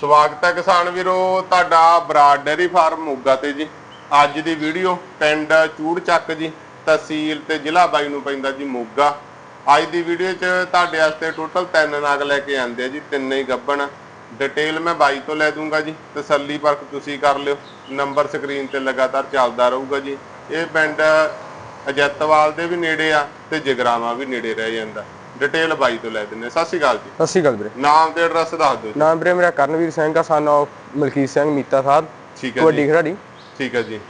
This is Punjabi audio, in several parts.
ਸਵਾਗਤ ਹੈ ਕਿਸਾਨ ਵੀਰੋ, ਤੁਹਾਡਾ ਬਰਾਡ ਡੇਅਰੀ ਫਾਰਮ ਮੋਗਾ ਤੇ ਜੀ। ਅੱਜ ਦੀ ਵੀਡੀਓ ਪਿੰਡ ਚੂੜ ਚੱਕ ਜੀ, ਤਹਿਸੀਲ ਤੇ ਜ਼ਿਲ੍ਹਾ ਬਾਈ ਨੂੰ ਪੈਂਦਾ ਜੀ ਮੋਗਾ। ਅੱਜ ਦੀ ਵੀਡੀਓ 'ਚ ਤੁਹਾਡੇ ਵਾਸਤੇ ਟੋਟਲ ਤਿੰਨ ਨਾਗ ਲੈ ਕੇ ਆਂਦੇ ਆ ਜੀ, ਤਿੰਨੇ ਹੀ ਗੱਬਣ। ਡਿਟੇਲ ਮੈਂ ਬਾਈ ਤੋਂ ਲੈ ਦੂੰਗਾ ਜੀ, ਤਸੱਲੀ ਪਰਖ ਤੁਸੀਂ ਕਰ ਲਿਓ। ਨੰਬਰ ਸਕਰੀਨ ਤੇ ਲਗਾਤਾਰ ਚੱਲਦਾ ਰਹੂਗਾ ਜੀ। ਇਹ ਪਿੰਡ ਅਜੈਤਵਾਲ ਦੇ ਵੀ ਨੇੜੇ ਆ ਤੇ ਜਗਰਾਵਾ ਵੀ ਨੇੜੇ ਰਹਿ ਜਾਂਦਾ। ਡਿਟੇਲ ਬਾਈ ਤੋਂ ਲੈ ਦਿੰਨੇ ਸਤਿ ਸ਼੍ਰੀ ਅਕਾਲ ਜੀ। ਸਤਿ ਸ਼੍ਰੀ ਅਕਾਲ ਵੀਰੇ। ਨਾਮ ਤੇ ਐਡਰੈਸ ਦੱਸ ਦਿਓ ਜੀ। ਨਾਮ ਵੀਰੇ ਮੇਰਾ ਕਰਨਵੀਰ ਸਿੰਘ ਆ ਸਨ ਆਫ ਮਲਕੀਤ ਸਿੰਘ ਮੀਤਾ ਸਾਹਿਬ। ਠੀਕ ਹੈ ਵੱਡੀ ਜੀ ਖੜਾੜੀ ਠੀਕ ਹੈ ਜੀ।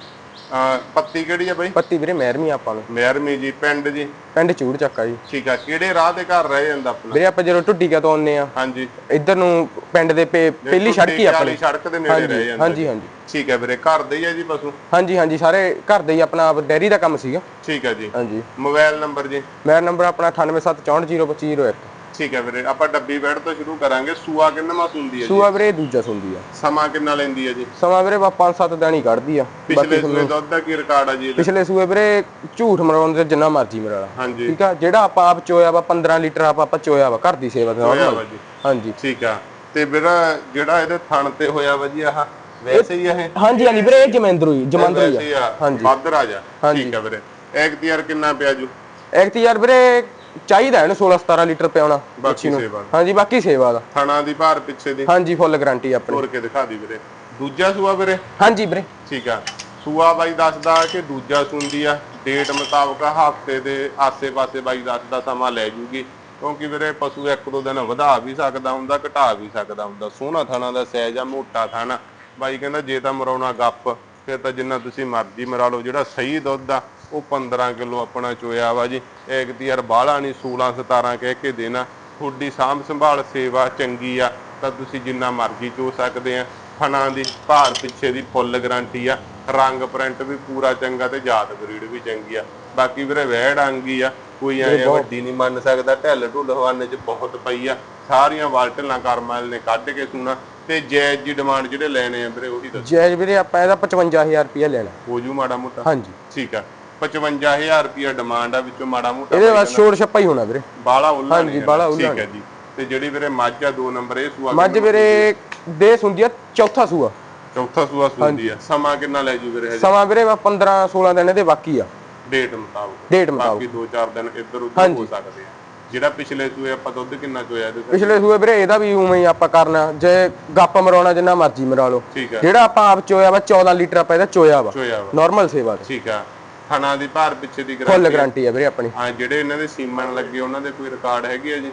ਪੱਤੀ ਕਿਹੜੀ ਹੈ ਬਾਈ? ਪੱਤੀ ਵੀਰੇ ਮਹਿਰਮੀ ਆਪਾਂ ਨੂੰ। ਮਿਹਰਮੀ ਜੀ ਪਿੰਡ ਜੀ? ਪਿੰਡ ਚੂੜ ਚੱਕਾ ਜੀ। ਠੀਕ ਆ ਕਿਹੜੇ ਰਾਹ ਦੇ ਘਰ ਰਹਿ ਜਾਂਦਾ ਆਪਣਾ? ਵੀਰੇ ਆਪਾਂ ਜਦੋਂ ਕਾ ਤੋਂ ਆਉਂਦੇ ਆ ਹਾਂਜੀ। ਇੱਧਰ ਨੂੰ ਪਿੰਡ ਦੇ ਪੇ- ਪਹਿਲੀ ਸੜਕ ਹੀ ਆਪਣੀ। ਸੜਕ ਦੇ ਨੇੜੇ ਰਹਿ ਜਾਂਦਾ ਹਾਂਜੀ ਹਾਂਜੀ। ਠੀਕ ਹੈ ਵੀਰੇ ਘਰ ਦੇ ਹੀ ਆ ਜੀ ਪਸ਼ੂ? ਹਾਂਜੀ ਹਾਂਜੀ ਸਾਰੇ ਘਰ ਦੇ ਹੀ ਆਪਣਾ ਆਪ ਡੈਰੀ ਦਾ ਕੰਮ ਸੀਗਾ। ਠੀਕ ਹੈ ਜੀ। ਹਾਂਜੀ। ਮੋਬਾਈਲ ਨੰਬਰ ਜੀ? ਮੇਰਾ ਨੰਬਰ ਆਪਣਾ 987442502501 ਠੀਕ ਹੈ ਵੀਰੇ ਆਪਾਂ ਡੱਬੀ ਬੈਡ ਤੋਂ ਸ਼ੁਰੂ ਕਰਾਂਗੇ। ਸੂਆ ਕਿੰਨਾ ਮਾਸ ਹੁੰਦੀ ਹੈ ਜੀ? ਸੂਆ ਵੀਰੇ ਦੂਜਾ ਸੁੰਦੀ ਆ। ਸਮਾਂ ਕਿੰਨਾ ਲੈਂਦੀ ਹੈ ਜੀ? ਸਮਾਂ ਵੀਰੇ ਬਾ 5-7 ਦਿਨ ਹੀ ਕੱਢਦੀ ਆ। ਪਿਛਲੇ ਸੂਏ ਦੁੱਧ ਦਾ ਕੀ ਰਿਕਾਰਡ ਆ ਜੀ ਇਹਦਾ? ਪਿਛਲੇ ਸੂਏ ਵੀਰੇ ਝੂਠ ਮਰਾਉਣ ਦੇ ਜਿੰਨਾ ਮਰਜ਼ੀ ਮਰਾ ਲਾ ਹਾਂਜੀ। ਠੀਕ ਆ? ਜਿਹੜਾ ਆਪਾਂ ਆਪ ਚੋਇਆ ਵਾ 15 ਲੀਟਰ ਆਪਾਂ ਆਪਾਂ ਚੋਇਆ ਵਾ ਘਰ ਦੀ ਸੇਵਾ ਦੇ ਨਾਲ ਹੋਇਆ ਵਾ ਜੀ। ਹਾਂਜੀ। ਠੀਕ ਆ। ਤੇ ਵੀਰਾ ਜਿਹੜਾ ਇਹਦੇ ਥਣ ਤੇ ਹੋਇਆ ਵਾ ਜੀ ਆਹ ਵੈਸੇ ਹੀ ਇਹ? ਹਾਂਜੀ ਹਾਂਜੀ ਵੀਰੇ ਇਹ ਜਮੈਂਦਰੂ ਹੀ ਜਮੰਦਰੂ ਵੈਸੇ ਹੀ ਆ। ਆ ਹਾਂਜੀ। ਵੱਧ ਰਾਜਾ ਹਾਂਜੀ। ਠੀਕ ਆ ਵੀਰੇ। ਇੱਕ ਤੀਰ ਕਿੰਨਾ ਪਿਆ ਜੂ? ਇੱਕ ਤੇ ਯਾਰ ਵੀਰੇ ਚਾਹੀਦਾ ਇਹਨੂੰ 16 17 ਲੀਟਰ ਪਿਆਉਣਾ ਬਾਕੀ ਸੇਵਾ ਹਾਂਜੀ ਬਾਕੀ ਸੇਵਾ ਦਾ। ਥਣਾ ਦੀ ਭਾਰ ਪਿੱਛੇ ਦੀ। ਹਾਂਜੀ ਫੁੱਲ ਗਾਰੰਟੀ ਆਪਣੀ। ਤੋੜ ਕੇ ਦਿਖਾ ਦੀ ਵੀਰੇ। ਦੂਜਾ ਸੂਆ ਵੀਰੇ? ਹਾਂਜੀ ਵੀਰੇ। ਠੀਕ ਆ। ਸੂਆ ਬਾਈ ਦੱਸਦਾ ਕਿ ਦੂਜਾ ਸੁੰਦੀ ਆ। ਡੇਟ ਮੁਤਾਬਕ ਹਫ਼ਤੇ ਦੇ ਆਸੇ-ਪਾਸੇ ਬਾਈ ਦੱਸਦਾ ਸਮਾਂ ਲੈ ਜੂਗੀ। ਕਿਉਂਕਿ ਵੀਰੇ ਪਸ਼ੂ ਇੱਕ ਦੋ ਦਿਨ ਵਧਾ ਵੀ ਸਕਦਾ ਹੁੰਦਾ ਘਟਾ ਵੀ ਸਕਦਾ ਹੁੰਦਾ। ਸੋਹਣਾ ਥਾਣਾ ਦਾ ਸਾਈਜ਼ ਆ ਮੋਟਾ ਥਾਣਾ। ਬਾਈ ਕਹਿੰਦਾ ਜੇ ਤਾਂ ਮਰਾਉਣਾ ਗੱਪ। ਫਿਰ ਤਾਂ ਜਿੰਨਾ ਤੁਸੀਂ ਮਰਜ਼ੀ ਮਰਾ ਲਓ ਜਿਹੜਾ ਸਹੀ ਦੁੱਧ ਆ ਉਹ 15 ਕਿਲੋ ਆਪਣਾ ਚੋਇਆ ਵਾ ਜੀ। ਇੱਕ ਦੀ ਯਾਰ ਬਾਹਲਾ ਨਹੀਂ 16 17 ਕਹਿ ਕੇ ਦੇਣਾ। ਤੁਹਾਡੀ ਸਾਂਭ ਸੰਭਾਲ ਸੇਵਾ ਚੰਗੀ ਆ ਤਾਂ ਤੁਸੀਂ ਜਿੰਨਾ ਮਰਜ਼ੀ ਚੋ ਸਕਦੇ ਆ। ਫਨਾਂ ਦੀ ਭਾਰ ਪਿੱਛੇ ਦੀ ਫੁੱਲ ਗਾਰੰਟੀ ਆ। ਰੰਗ ਪ੍ਰਿੰਟ ਵੀ ਪੂਰਾ ਚੰਗਾ ਤੇ ਜਾਤ ਬਰੀਡ ਵੀ ਚੰਗੀ ਆ। ਬਾਕੀ ਵੀਰੇ ਵਹਿੜ ਆਂਗੀ ਆ ਕੋਈ ਐ ਵੱਡੀ ਨਹੀਂ ਮੰਨ ਸਕਦਾ। ਢਿੱਲ ਢੁੱਲ ਹਵਾਨੇ ਚ ਬਹੁਤ ਪਈ ਆ। ਸਾਰੀਆਂ ਵਾਲਟਲਾਂ ਕਰਮਲ ਨੇ ਕੱਢ ਕੇ ਸੁਣਾ। ਤੇ ਜੈਜ ਦੀ ਡਿਮਾਂਡ ਜਿਹੜੇ ਲੈਣੇ ਆ ਵੀਰੇ ਉਹੀ ਦੱਸੋ। ਜੈਜ ਵੀਰੇ ਆਪਾਂ ਇਹਦਾ 55000 ਰੁਪਇਆ ਲੈਣਾ। ਹੋ ਜੂ ਮਾੜਾ ਮੋਟਾ। ਹਾਂਜੀ। ਠੀਕ ਆ। 55000 ਰੁਪਿਆ ਡਿਮਾਂਡ ਆ ਵਿੱਚੋਂ ਮਾੜਾ ਮੋਟਾ ਇਹਦੇ ਬਾਅਦ ਛੋੜ ਛੱਪਾ ਹੀ ਹੋਣਾ ਵੀਰੇ। ਬਾਲਾ ਉੱਲਾ ਹਾਂਜੀ, ਨਹੀਂ ਬਾਹਲਾ। ਉੱਲਾ ਠੀਕ ਹੈ ਜੀ। ਤੇ ਜਿਹੜੀ ਵੀਰੇ ਮੱਝ ਆ ਦੋ ਨੰਬਰ ਇਹ ਸੂਆ ਮੱਝ ਵੀਰੇ ਦੇ ਸੁੰਦੀ ਆ ਚੌਥਾ ਸੂਆ। ਚੌਥਾ ਸੂਆ ਸੂੰਦੀ ਆ। ਸਮਾਂ ਕਿੰਨਾ ਲੈ ਜੂ ਵੀਰੇ ਹਜੇ? ਸਮਾਂ ਵੀਰੇ 15 16 ਦਿਨ ਇਹਦੇ ਬਾਕੀ ਆ। ਡੇਟ ਮੁਤਾਬਕ। ਡੇਟ ਮੁਤਾਬਕ। ਬਾਕੀ 2-4 ਦਿਨ ਇੱਧਰ ਉੱਧਰ ਹੋ ਸਕਦੇ ਆ। ਜਿਹੜਾ ਪਿਛਲੇ ਸੂਏ ਆਪਾਂ ਦੁੱਧ ਕਿੰਨਾ ਚੋਇਆ ਤੋਂ? ਪਿਛਲੇ ਸੂਏ ਵੀਰੇ ਇਹਦਾ ਵੀ ਉਵੇਂ ਹੀ ਆਪਾਂ ਕਰਨਾ। ਜੇ ਗੱਪ ਮਰਾਉਣਾ ਜਿੰਨਾ ਮਰਜ਼ੀ ਮਰਾ ਲਓ। ਹੈ ਜਿਹੜਾ ਆਪਾਂ ਆਪ ਚੋਇਆ ਵਾ 14 ਲੀਟਰ ਆਪਾਂ ਇਹਦਾ ਚੋਇਆ ਵਾ। ਨਾਰਮਲ ਸੇਵਾ ਠੀਕ ਆ। ਥਣਾ ਦੀ ਭਾਰ ਪਿੱਛੇ ਦੀ ਫੁੱਲ ਗਰੰਟੀ ਗਾਰੰਟੀ ਆ ਵੀਰੇ ਆਪਣੀ। ਆ ਜਿਹੜੇ ਇਹਨਾਂ ਦੇ ਸੀਮਨ ਲੱਗੇ ਉਹਨਾਂ ਦੇ ਕੋਈ ਰਿਕਾਰਡ ਹੈਗੇ ਆ ਜੀ?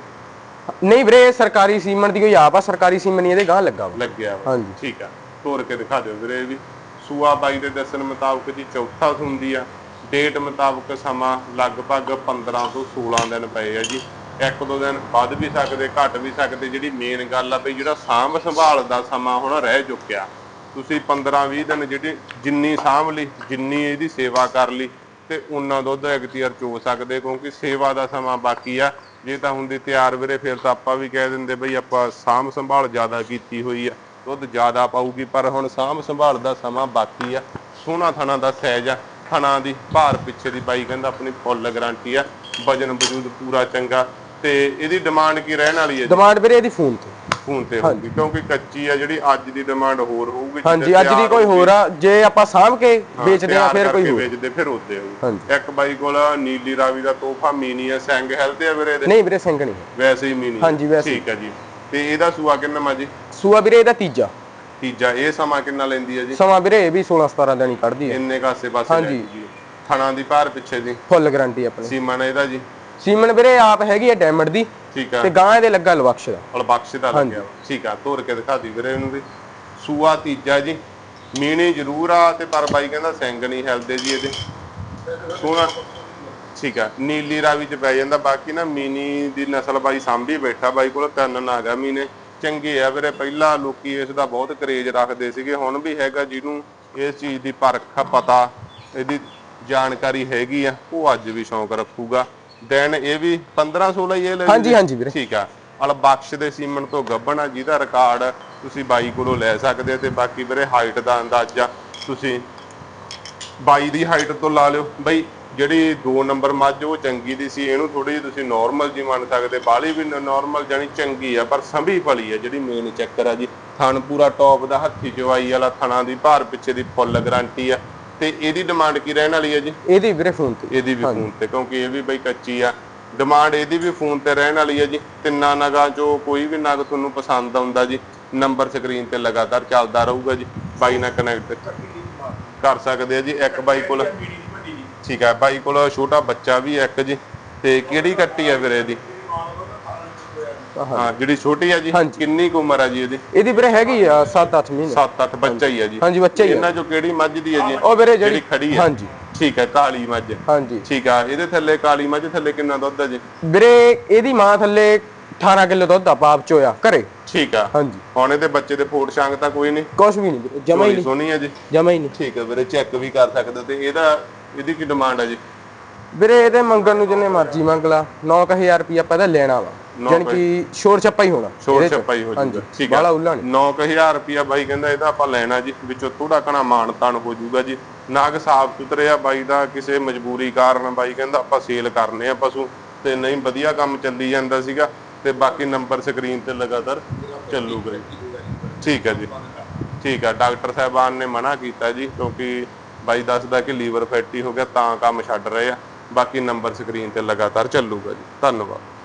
ਨਹੀਂ ਵੀਰੇ ਇਹ ਸਰਕਾਰੀ ਸੀਮਨ ਦੀ ਕੋਈ ਆਪ ਆ ਸਰਕਾਰੀ ਸੀਮਨ ਨਹੀਂ ਇਹਦੇ ਗਾਂ ਲੱਗਾ ਵਾ। ਲੱਗਿਆ ਵਾ। ਹਾਂਜੀ। ਠੀਕ ਆ। ਤੋੜ ਕੇ ਦਿਖਾ ਦਿਓ ਵੀਰੇ ਇਹ ਵੀ। ਸੂਆ ਬਾਈ ਦੇ ਦੱਸਣ ਮੁਤਾਬਕ ਜੀ ਚੌਥਾ ਹੁੰਦੀ ਆ। ਡੇਟ ਮੁਤਾਬਕ ਸਮਾਂ ਲਗਭਗ 15 ਤੋਂ 16 ਦਿਨ ਪਏ ਆ ਜੀ। ਇੱਕ ਦੋ ਦਿਨ ਵੱਧ ਵੀ ਸਕਦੇ, ਘਟ ਵੀ ਸਕਦੇ, ਜਿਹੜੀ ਮੇਨ ਗੱਲ ਆ ਵੀ ਜਿਹੜਾ ਸਾਂਭ ਸੰਭਾਲ ਦਾ ਸਮਾਂ ਹੁਣ ਰਹਿ ਚੁੱਕਿਆ। ਤੁਸੀਂ 15 20 ਦਿਨ ਜਿਹੜੀ ਜਿੰਨੀ ਸਾਂਭ ਲਈ, ਜਿੰਨੀ ਇਹਦੀ ਸੇਵਾ ਕਰ ਲਈ, ਤੇ ਉਨਾ ਦੁੱਧ ਇਖਤਿਆਰ ਚੋ ਸਕਦੇ, ਕਿਉਂਕਿ ਸੇਵਾ ਦਾ ਸਮਾਂ ਬਾਕੀ ਆ। ਜੇ ਤਾਂ ਹੁੰਦੀ ਤਿਆਰ ਵੀਰੇ, ਫਿਰ ਤਾਂ ਆਪਾਂ ਵੀ ਕਹਿ ਦਿੰਦੇ ਬਈ ਆਪਾਂ ਸਾਂਭ ਸੰਭਾਲ ਜ਼ਿਆਦਾ ਕੀਤੀ ਹੋਈ ਆ। ਦੁੱਧ ਜ਼ਿਆਦਾ ਪਾਊਗੀ, ਪਰ ਹੁਣ ਸਾਂਭ ਸੰਭਾਲ ਦਾ ਸਮਾਂ ਬਾਕੀ ਆ। ਸੋਹਣਾ ਥਣਾ ਦਾ ਸਾਈਜ਼ ਆ। ਥਣਾ ਦੀ ਭਾਰ ਪਿੱਛੇ ਦੀ ਬਾਈ ਕਹਿੰਦਾ ਆਪਣੀ ਫੁੱਲ ਗਾਰੰਟੀ ਆ ਵਜਨ ਵਜੂਦ ਪੂਰਾ ਚੰਗਾ। ਤੇ ਇਹਦੀ ਡਿਮਾਂਡ ਕੀ ਰਹਿਣ ਵਾਲੀ ਹੈ ਜੀ? ਡਿਮਾਂਡ ਵੀਰੇ ਇਹਦੀ ਫੋਨ ਤੇ। ਫੋਨ ਤੇ ਹੋਊਗੀ ਕਿਉਂਕਿ ਕੱਚੀ ਆ ਜਿਹੜੀ ਅੱਜ ਦੀ ਡਿਮਾਂਡ ਹੋਰ ਹੋਊਗੀ ਹਾਂਜੀ ਅੱਜ ਦੀ ਕੋਈ ਹੋਰ ਆ ਜੇ ਆਪਾਂ ਸਾਂਭ ਕੇ ਵੇਚਦੇ ਆ ਫਿਰ ਕੋਈ ਹੋਰ। ਵੇਚਦੇ ਫਿਰ ਉੱਤੇ ਹੋਊ। ਇੱਕ ਬਾਈ ਕੋਲ ਨੀਲੀ ਰਾਵੀ ਦਾ ਤੋਹਫਾ ਮੀਨੀ ਆ ਸੈਂਗ ਹੈਲਥ ਆ ਵੀਰੇ ਇਹਦੇ। ਨਹੀਂ ਵੀਰੇ ਸਿੰਘ ਨਹੀਂ। ਵੈਸੇ ਹੀ ਮੀਨੀ ਹਾਂਜੀ, ਵੈਸੇ। ਠੀਕ ਆ ਜੀ। ਤੇ ਇਹਦਾ ਸੂਆ ਕਿੰਨਾ ਮਾ ਜੀ? ਸੂਆ ਵੀਰੇ ਇਹਦਾ ਤੀਜਾ। ਤੀਜਾ ਇਹ ਸਮਾਂ ਕਿੰਨਾ ਲੈਂਦੀ ਆ ਜੀ? ਸਮਾਂ ਵੀਰੇ ਇਹ ਵੀ 16 17 ਦਿਨ ਹੀ ਕੱਢਦੀ ਹੈ ਇੰਨੇ ਕਾਸੇ ਪਾਸੇ ਹਾਂਜੀ। ਥਣਾ ਦੀ ਭਾਰ ਪਿੱਛੇ ਦੀ ਫੁੱਲ ਗਾਰੰਟੀ ਆਪਣੀ। ਸੀਮਨ ਇਹਦਾ ਜੀ। ਸੀਮਨ ਵੀਰੇ ਆਪ ਹੈਗੀ ਹੈ ਡਾਇਮੰਡ ਦੀ। ਠੀਕ ਆ। ਤੇ ਗਾਂ ਇਹਦੇ ਲੱਗਾ ਲਵਕਸ਼ ਦਾ। ਅਲਬਖਸ਼ ਦਾ ਲੱਗਿਆ। ਠੀਕ ਆ ਤੋਰ ਕੇ ਦਿਖਾ ਦੀ ਵੀਰੇ ਇਹਨੂੰ ਵੀ। ਸੂਆ ਤੀਜਾ ਜੀ। ਮੀਣੀ ਜ਼ਰੂਰ ਆ ਤੇ ਪਰ ਬਾਈ ਕਹਿੰਦਾ ਸਿੰਘ ਨਹੀਂ ਹਿਲਦੇ ਜੀ ਇਹਦੇ। ਸੋਹਣਾ। ਠੀਕ ਆ ਨੀਲੀ ਰਾਵੀ ਚ ਪੈ ਜਾਂਦਾ। ਬਾਕੀ ਨਾ ਮੀਨੀ ਦੀ ਨਸਲ ਬਾਈ ਸਾਂਭੀ ਬੈਠਾ ਬਾਈ ਕੋਲ ਤਿੰਨ ਨਾਗਾ ਮੀਨੇ। ਚੰਗੇ ਆ ਵੀਰੇ ਪਹਿਲਾਂ ਲੋਕੀ ਇਸ ਦਾ ਬਹੁਤ ਕਰੇਜ ਰੱਖਦੇ ਸੀਗੇ ਹੁਣ ਵੀ ਹੈਗਾ ਜਿਹਨੂੰ ਇਸ ਚੀਜ਼ ਦੀ ਪਰਖ ਪਤਾ ਇਹਦੀ ਜਾਣਕਾਰੀ ਹੈਗੀ ਆ ਉਹ ਅੱਜ ਵੀ ਸ਼ੌਂਕ ਰੱਖੂਗਾ। ਦਿਨ ਇਹ ਵੀ 15 16 ਹੀ ਇਹ ਲੈ ਹਾਂਜੀ ਹਾਂਜੀ ਵੀਰੇ। ਠੀਕ ਆ। ਅਲ ਬਖਸ਼ ਦੇ ਸੀਮਨ ਤੋਂ ਗੱਬਣ ਆ ਜਿਹਦਾ ਰਿਕਾਰਡ ਤੁਸੀਂ ਬਾਈ ਕੋਲੋਂ ਲੈ ਸਕਦੇ ਹੋ ਤੇ ਬਾਕੀ ਵੀਰੇ ਹਾਈਟ ਦਾ ਅੰਦਾਜ਼ਾ ਤੁਸੀਂ ਬਾਈ ਦੀ ਹਾਈਟ ਤੋਂ ਲਾ ਲਿਓ। ਬਈ ਜਿਹੜੀ 2 ਨੰਬਰ ਮੱਝ ਉਹ ਚੰਗੀ ਦੀ ਸੀ ਇਹਨੂੰ ਥੋੜੀ ਜਿਹੀ ਤੁਸੀਂ ਨਾਰਮਲ ਜੀ ਮੰਨ ਸਕਦੇ ਬਾਲੀ ਵੀ ਨਾਰਮਲ ਜਾਨੀ ਚੰਗੀ ਆ ਪਰ ਸੰਭੀ ਫਲੀ ਆ ਜਿਹੜੀ ਮੇਨ ਚੱਕਰ ਆ ਜੀ। ਥਣ ਪੂਰਾ ਟੌਪ ਦਾ ਹੱਥੀ ਚਵਾਈ ਵਾਲਾ ਥਣਾ ਦੀ ਭਾਰ ਪਿੱਛੇ ਦੀ ਫੁੱਲ ਗਾਰੰਟੀ ਆ। ਤੇ ਇਹਦੀ ਡਿਮਾਂਡ ਕੀ ਰਹਿਣ ਵਾਲੀ ਆ ਜੀ? ਇਹਦੀ ਵੀਰੇ ਫੋਨ ਤੇ। ਇਹਦੀ ਵੀ ਫੋਨ ਤੇ ਕਿਉਂਕਿ ਇਹ ਵੀ ਬਈ ਕੱਚੀ ਆ। ਡਿਮਾਂਡ ਇਹਦੀ ਵੀ ਫੋਨ ਤੇ ਰਹਿਣ ਵਾਲੀ ਹੈ ਜੀ। ਤਿੰਨਾਂ ਨਗਾਂ ਚੋਂ ਕੋਈ ਵੀ ਨਗ ਤੁਹਾਨੂੰ ਪਸੰਦ ਆਉਂਦਾ ਜੀ। ਨੰਬਰ ਸਕਰੀਨ ਤੇ ਲਗਾਤਾਰ ਚੱਲਦਾ ਰਹੂਗਾ ਜੀ। ਬਾਈ ਨਾਲ ਕਨੈਕਟ ਕਰ ਸਕਦੇ ਆ ਜੀ ਇੱਕ ਬਾਈ ਕੋਲ। ਠੀਕ ਹੈ ਬਾਈ ਕੋਲ ਛੋਟਾ ਬੱਚਾ ਵੀ ਹੈ ਇੱਕ ਜੀ ਤੇ ਕਿਹੜੀ ਕੱਟੀ ਹੈ ਵੀਰੇ ਦੀ ਹਾਂ ਜਿਹੜੀ ਛੋਟੀ ਆ ਜੀ। ਕਿੰਨੀ ਕੁ ਉਮਰ ਆ ਜੀ ਇਹਦੀ? ਇਹਦੀ ਵੀਰੇ ਹੈਗੀ ਆ 7-8 ਮਹੀਨੇ। 7-8 ਬੱਚਾ ਹੀ ਆ ਜੀ। ਹਾਂਜੀ ਬੱਚਾ ਹੀ ਆ। ਇਹਨਾਂ ਚੋਂ ਕਿਹੜੀ ਮੱਝ ਦੀ ਹੈ ਜੀ? ਉਹ ਵੀਰੇ ਜਿਹੜੀ ਖੜੀ ਹੈ ਹਾਂਜੀ। ਠੀਕ ਹੈ ਕਾਲੀ ਮੱਝ। ਹਾਂਜੀ। ਠੀਕ ਆ ਇਹਦੇ ਥੱਲੇ ਕਾਲੀ ਮੱਝ ਥੱਲੇ ਕਿੰਨਾ ਦੁੱਧ ਹੈ ਜੀ? ਵੀਰੇ ਇਹਦੀ ਮਾਂ ਥੱਲੇ 18 ਕਿਲੋ ਦੁੱਧ ਆ ਪਾਪ ਚ ਹੋਇਆ ਘਰੇ। ਠੀਕ ਆ। ਹਾਂਜੀ। ਹੁਣ ਇਹਦੇ ਬੱਚੇ ਦੇ ਫੋਟ ਛਾਂਗ ਤਾਂ ਕੋਈ ਨਹੀਂ। ਕੁਛ ਵੀ ਨਹੀਂ ਜਮਾ ਹੀ ਨਹੀਂ। ਸੋਹਣੀ ਹੈ ਜੀ। ਜਮਾ ਹੀ ਨਹੀਂ। ਠੀਕ ਹੈ ਵੀਰੇ ਚੈੱਕ ਵੀ ਕਰ ਸਕਦੇ ਤੇ ਇਹਦਾ ਇਹਦੀ ਕੀ ਡਿਮਾਂਡ ਹੈ ਜੀ? ਵੀਰੇ ਇਹਦੇ ਮੰਗਣ ਨੂੰ ਜਿੰਨੇ ਮਰਜ਼ੀ ਮੰਗ ਲਾ। 9000 ਰੁਪਇਆ ਪਹਿਲਾਂ ਲੈਣਾ ਵਾ। ਨੌ ਜਾਣੀ ਕਿ ਸ਼ੋਰ ਛੱਪਾ ਹੀ ਹੋਣਾ। ਇਹਦੇ ਚ। ਛਪਾਈ ਹੋ ਹਾਂਜੀ। ਜੂਗਾ ਠੀਕ ਬਾਲਾ ਹੈ ਉੱਲਾ ਨਹੀਂ। 9000 ਰੁਪਿਆ ਬਾਈ ਕਹਿੰਦਾ ਇਹਦਾ ਆਪਾਂ ਲੈਣਾ ਜੀ। ਵਿੱਚੋਂ ਥੋੜਾ ਘਣਾ ਮਾਣ ਤਾਣ ਹੋ ਜਾਊਗਾ ਜੀ। ਨਾਗ ਸਾਫ਼ ਸੁਥਰੇ ਆ ਬਾਈ ਦਾ ਕਿਸੇ ਮਜਬੂਰੀ ਕਾਰਨ ਬਾਈ ਕਹਿੰਦਾ ਆਪਾਂ ਸੇਲ ਕਰਨੇ ਆ ਪਸ਼ੂ। ਤੇ ਨਹੀਂ ਵਧੀਆ ਕੰਮ ਚੱਲੀ ਜਾਂਦਾ ਸੀਗਾ। ਤੇ ਬਾਕੀ ਨੰਬਰ ਸਕਰੀਨ ਤੇ ਲਗਾਤਾਰ ਚੱਲੂਗਾ ਠੀਕ ਹੈ ਜੀ। ਠੀਕ ਹੈ ਡਾਕਟਰ ਸਾਹਿਬਾਨ ਨੇ ਮਨਾ ਕੀਤਾ ਜੀ ਕਿਉਂਕਿ ਬਾਈ ਦੱਸਦਾ ਕਿ ਲੀਵਰ ਫੈਟੀ ਹੋ ਗਿਆ, ਤਾਂ ਕੰਮ ਛੱਡ ਰਹੇ ਆ। ਬਾਕੀ ਨੰਬਰ ਸਕਰੀਨ ਤੇ ਲਗਾਤਾਰ ਚੱਲੂਗਾ ਜੀ। ਧੰਨਵਾਦ।